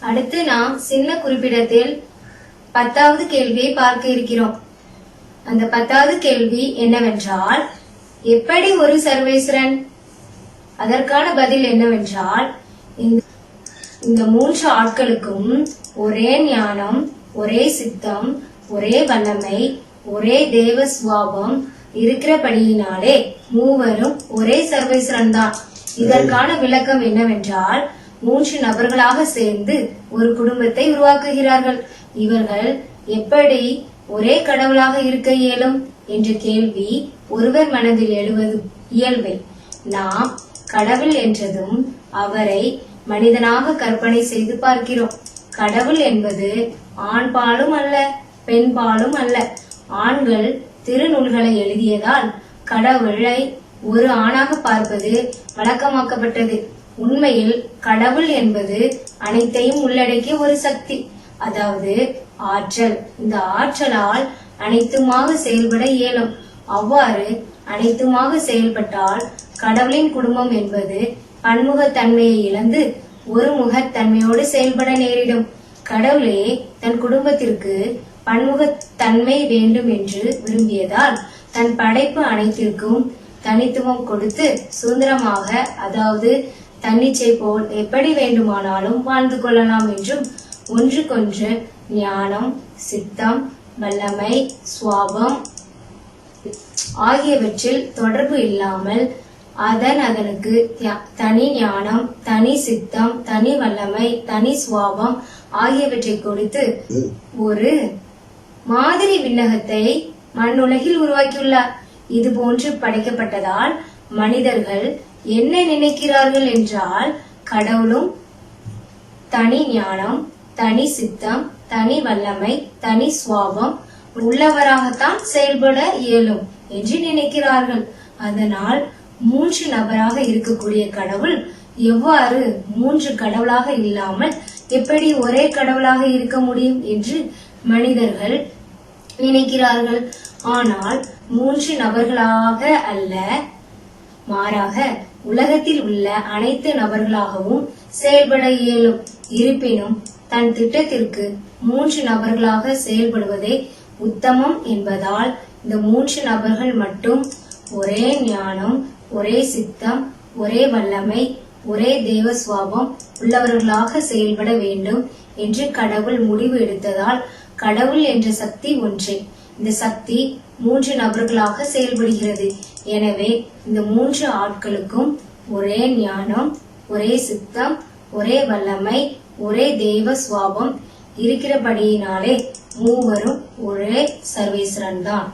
அடுத்து நாம் சின்ன குறிப்பிடத்தில் பத்தாவது கேள்வியை பார்க்க இருக்கிறோம். அந்த பத்தாவது கேள்வி என்னவென்றால் எப்படி ஒரு சர்வேஸ்வரன்? அதற்கான பதில் என்னவென்றால் இந்த- இந்த மூன்று ஆட்களுக்கும் ஒரே ஞானம் ஒரே சித்தம் ஒரே வல்லமை ஒரே தேவ சுவாபம் இருக்கிறபடியினாலே மூவரும் ஒரே சர்வேஸ்வரன் தான் இதற்கான விளக்கம் என்னவென்றால் மூன்று நபர்களாக சேர்ந்து ஒரு குடும்பத்தை உருவாக்குகிறார்கள். இவர்கள் எப்படி ஒரே கடவுளாக இருக்க இயலும்? என்ற கேள்வி ஒருவர் மனதில் எழுவது இயல்பை. நாம் கடவுள் என்றதும் அவரை மனிதனாக கற்பனை செய்து பார்க்கிறோம். கடவுள் என்பது ஆண் பாலும் அல்ல பெண் பாலும் அல்ல. ஆண்கள் திருநூல்களை எழுதியதால் கடவுளை ஒரு ஆணாக பார்ப்பது வழக்கமாக்கப்பட்டது. உண்மையில் கடவுள் என்பது அனைத்தையும் உள்ளடக்கிய ஒரு சக்தி அதாவது ஆற்றல். இந்த ஆற்றலால் அனைத்துமாக செயல்பட இயலும். அவ்வாறு அனைத்துமாக செயல்பட்டால் கடவுளின் குடும்பம் என்பது பன்முகத்தன்மையை இழந்து ஒரு முகத்தன்மையோடு செயல்பட நேரிடும். கடவுளே தன் குடும்பத்திற்கு பன்முகத்தன்மை வேண்டும் என்று விரும்பியதால் தன் படைப்பு அனைத்திற்கும் தனித்துவம் கொடுத்து சுதந்திரமாக அதாவது தன்னிச்சை போல் எப்படி வேண்டுமானாலும் வாழ்ந்து கொள்ளலாம் என்றும் ஒன்றுக்கொன்று ஞானம் சித்தம் வல்லமை சுவாபம் ஆகியவற்றில் தொடர்பு இல்லாமல் அதன் அதனுக்கு தனி ஞானம் தனி சித்தம் தனி வல்லமை தனி சுவாபம் ஆகியவற்றை கொடுத்து ஒரு மாதிரி விண்ணகத்தை மண்ணுலகில் உருவாக்கியுள்ளார். இது போன்று படைக்கப்பட்டதால் மனிதர்கள் என்ன நினைக்கிறார்கள் என்றால் கடவுளும் தனி ஞானம் தனி சித்தம் தனி வல்லமை தனி சுவாபம் உள்ளவராகத்தான் செயல்பட இயலும் என்று நினைக்கிறார்கள். அதனால் மூன்று நபராக இருக்கக்கூடிய கடவுள் எவ்வாறு மூன்று கடவுளாக இல்லாமல் எப்படி ஒரே கடவுளாக இருக்க முடியும் என்று மனிதர்கள் நினைக்கிறார்கள். ஆனால் மூன்று நபர்களாக அல்ல மாறாக உலகத்தில் உள்ள அனைத்து நபர்களாகவும் செயல்பட இயலும். இருப்பினும் தன் திட்டத்திற்கு மூன்று நபர்களாக செயல்படுவதே உத்தமம் என்பதால் இந்த மூன்று நபர்கள் மட்டும் ஒரே ஞானம் ஒரே சித்தம் ஒரே வல்லமை ஒரே தேவ சுவாபம் உள்ளவர்களாக செயல்பட வேண்டும் என்று கடவுள் முடிவு எடுத்ததால் கடவுள் என்ற சக்தி ஒன்றே. இந்த சக்தி மூன்று நபர்களாக செயல்படுகிறது. எனவே இந்த மூன்று ஆட்களுக்கும் ஒரே ஞானம் ஒரே சித்தம் ஒரே வல்லமை ஒரே தெய்வ சுவாபம் இருக்கிறபடியினாலே மூவரும் ஒரே சர்வேஸ்வரன் தான்